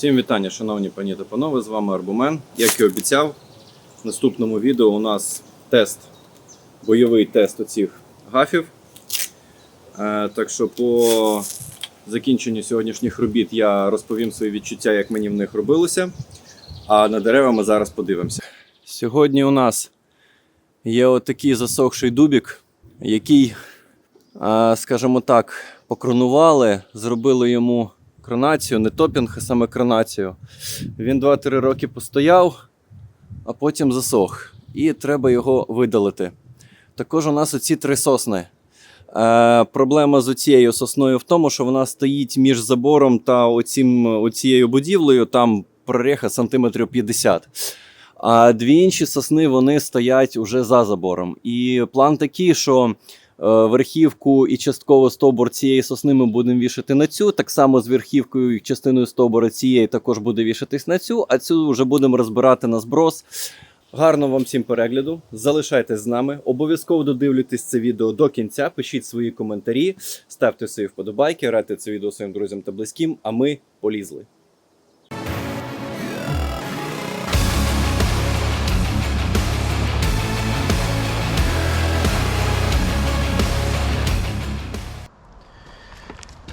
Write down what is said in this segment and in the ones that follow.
Всім вітання, шановні пані та панове. З вами Арбумен. Як і обіцяв, в наступному відео у нас тест, бойовий тест оцих гафів. Е, так що по закінченню сьогоднішніх робіт я розповім свої відчуття, як мені в них робилося. А на дерева ми зараз подивимося. Сьогодні у нас є отакий засохший дубік, який, е, скажімо так, покронували, зробили йому кронацію, не топінг, а саме кронацію. Він 2-3 роки постояв, а потім засох. І треба його видалити. Також у нас оці три сосни. Е, проблема з цією сосною в тому, що вона стоїть між забором та оцім, оцією будівлею, там прореха сантиметрів 50. А дві інші сосни вони стоять уже за забором. І план такий, що верхівку і частково стовбур цієї сосни ми будемо вішати на цю. Так само з верхівкою і частиною стовбура цієї також буде вішатись на цю, а цю вже будемо розбирати на зброс. Гарно вам всім перегляду. Залишайтесь з нами. Обов'язково додивлюйтесь це відео до кінця. Пишіть свої коментарі, ставте свої вподобайки, радьте це відео своїм друзям та близьким. А ми полізли.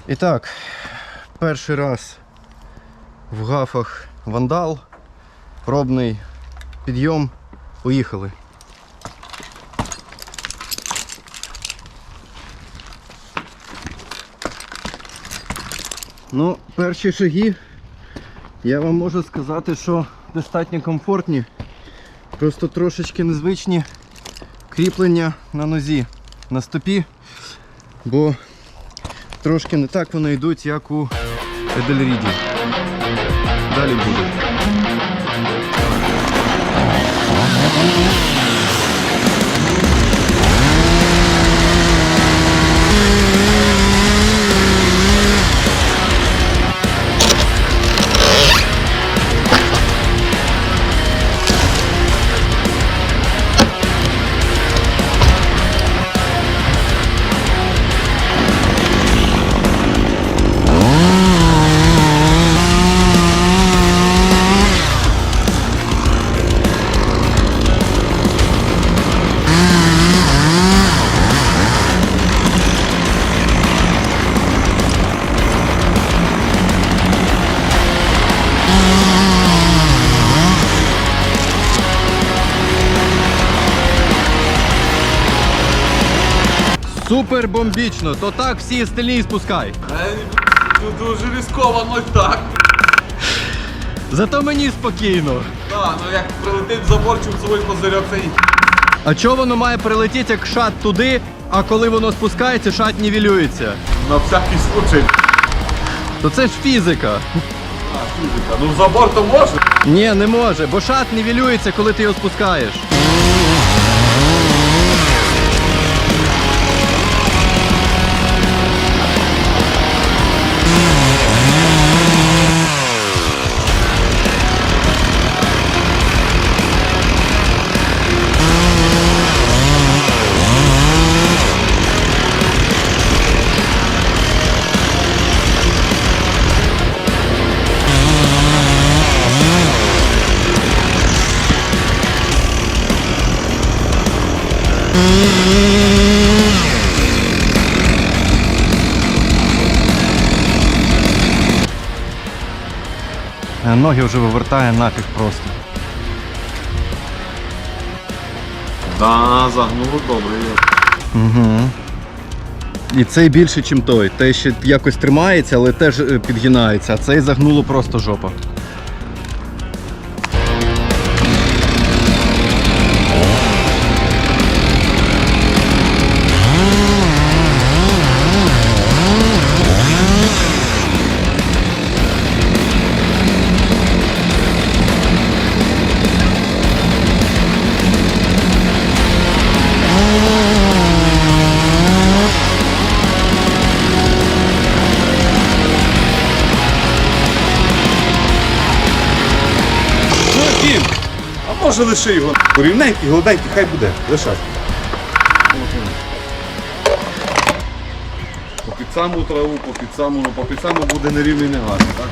І так, перший раз в гафах вандал, пробний підйом. Поїхали. Ну, перші шаги я вам можу сказати, що достатньо комфортні. Просто трошечки незвичні кріплення на нозі, на стопі, бо трошки не так вони йдуть, як у Едельріді. Далі буде. Супер бомбічно, то так всі остальні спускай. Ну, дуже різково, ну так. Зато мені спокійно. Так, ну як прилетить забор чубцевий козирьок, це і- А чого воно має прилетіти як шат туди, а коли воно спускається, шат нівелюється? на всякий случай. То це ж фізика. А, фізика. Ну в забор то може. Ні, не може, бо шат нівелюється, коли ти його спускаєш. Ноги вже вивертає нафіг просто. Да, загнуло добре. Угу. І цей більше, ніж той. Той ще якось тримається, але теж е, підгинається, а цей загнуло просто жопа. Може лиши його. Рівненький, голоденький, хай буде. Лишай. По під саму траву, по під саму, ну по під саму буде нерівний не гарно, так?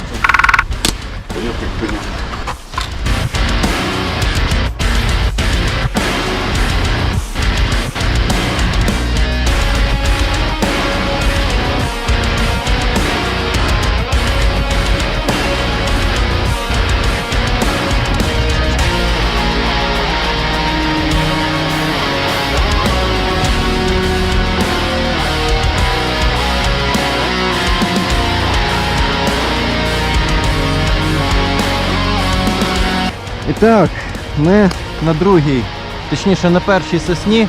Так, ми на другій, точніше на першій сосні,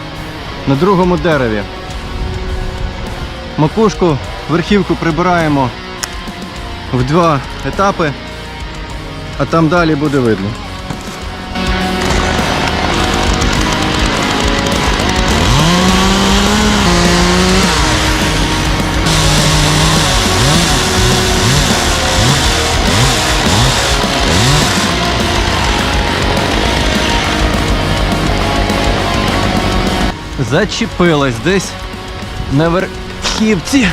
на другому дереві. Макушку, верхівку прибираємо в два етапи, а там далі буде видно. Зачепилась десь на верхівці.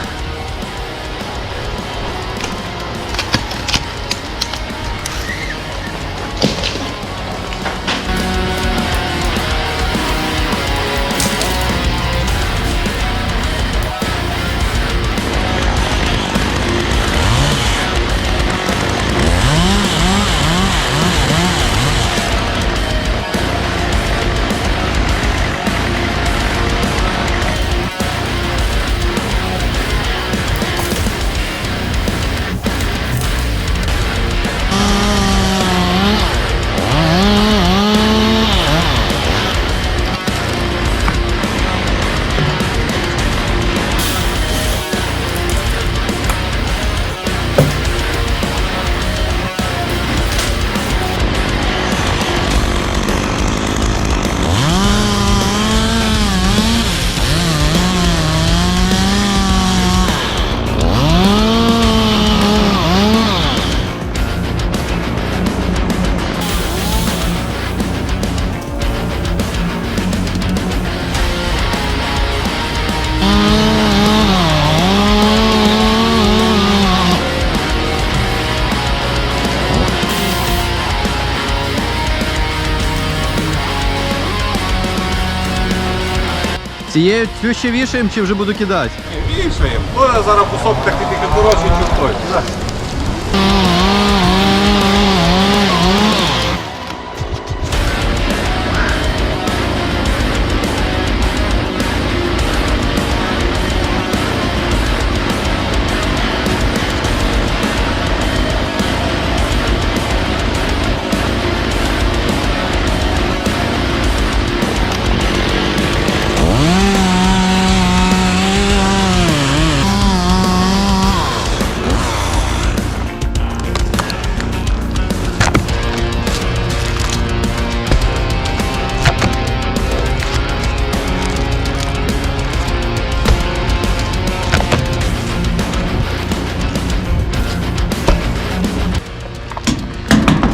Цією цю ще вішаємо чи вже буду кидати? Вішаємо. Ну, я зараз кусок так тільки коротший, чим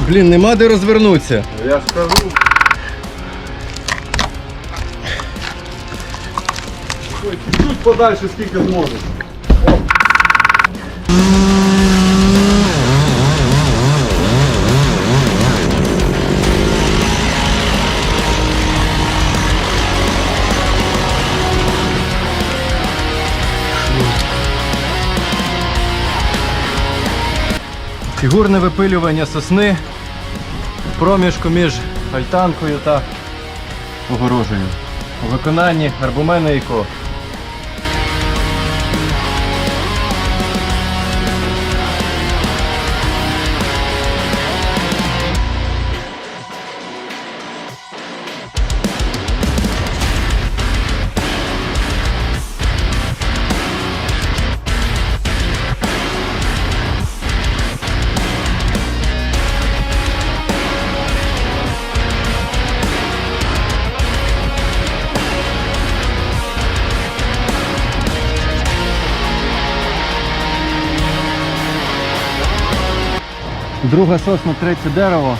Блін, нема де розвернутися. Я ж кажу. Ой, Чуть подальше скільки зможеш. Фігурне випилювання сосни проміжку між альтанкою та огорожею. У виконанні арбумена і Друга сосна, третє дерево.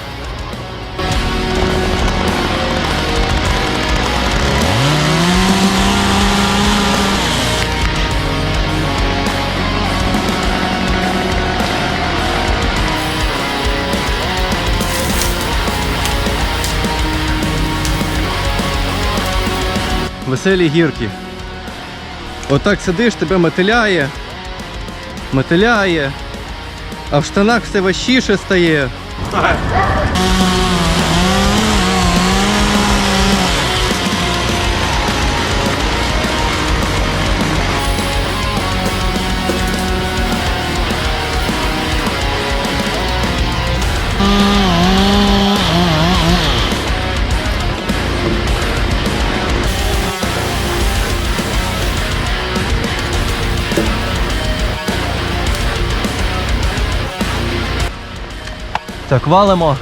Веселі гірки. Отак сидиш, тебе мотиляє, мотиляє а в штанах все важчіше стає. Так, валимо.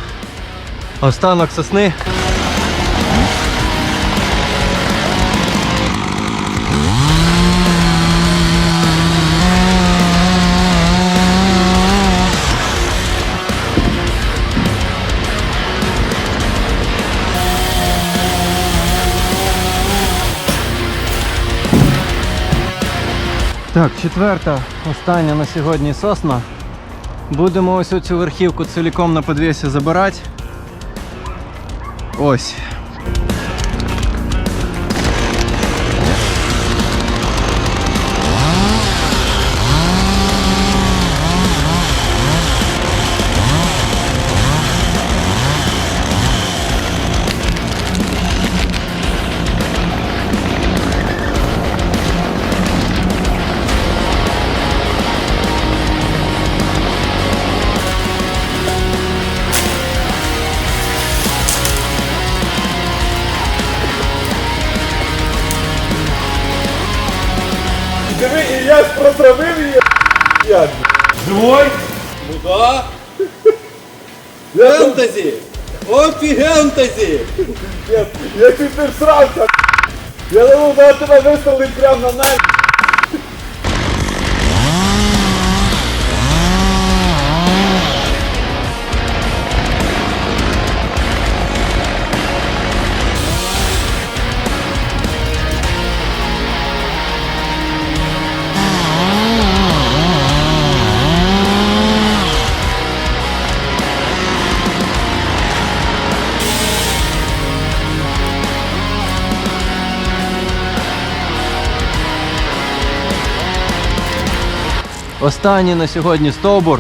Останок сосни. Так, четверта, остання на сьогодні сосна. Будемо ось оцю верхівку ціліком на подвесі забирати. Ось. Я ж протравив її. Як? Живой? Ну да. Фентезі. Гентазі! Опі гентазі! я, чуть не всрався. Я думав, на тебе вистрелить прямо на нас. Останній на сьогодні стовбур.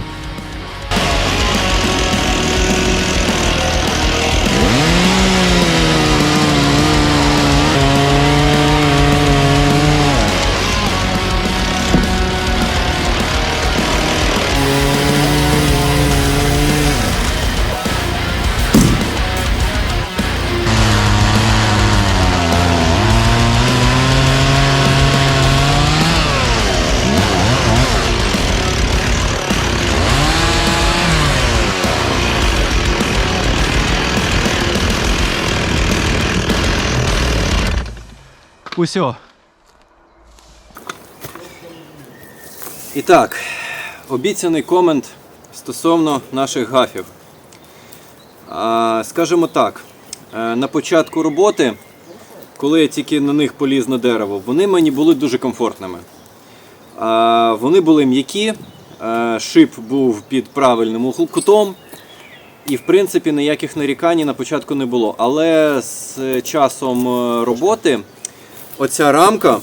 Усьо. І так, обіцяний комент стосовно наших гафів. Скажімо так, е, на початку роботи, коли я тільки на них поліз на дерево, вони мені були дуже комфортними. Вони були м'які, е, шип був під правильним кутом. І в принципі ніяких нарікань на початку не було. Але з часом е, роботи оця рамка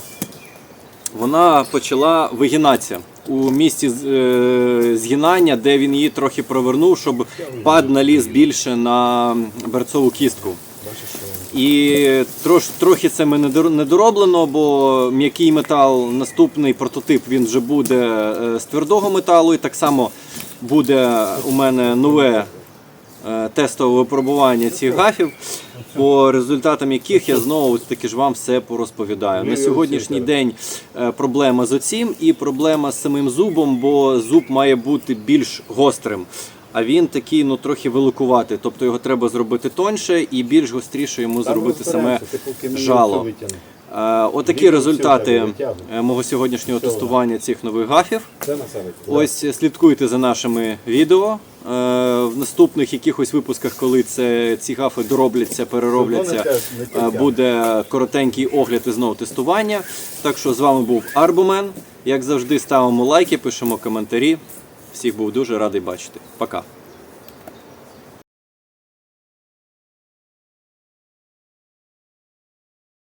вона почала вигинатися у місці е, згинання, де він її трохи провернув, щоб пад наліз більше на берцову кістку. І трош, трохи це ми недор- недороблено, бо м'який метал, наступний прототип він вже буде е, з твердого металу, і так само буде у мене нове е, тестове випробування цих гафів, по результатам яких я знову таки ж вам все порозповідаю. На сьогоднішній день е, проблема з оцім і проблема з самим зубом, бо зуб має бути більш гострим. А він такий ну трохи великуватий, тобто його треба зробити тоньше і більш гостріше йому зробити саме жало. Е, Отакі результати е, мого сьогоднішнього тестування цих нових гафів. Ось слідкуйте за нашими відео. Е, В наступних якихось випусках, коли це ці гафи доробляться, переробляться, е, буде коротенький огляд і знову тестування. Так що з вами був Арбумен. Як завжди, ставимо лайки, пишемо коментарі. Всіх був дуже радий бачити. Пока.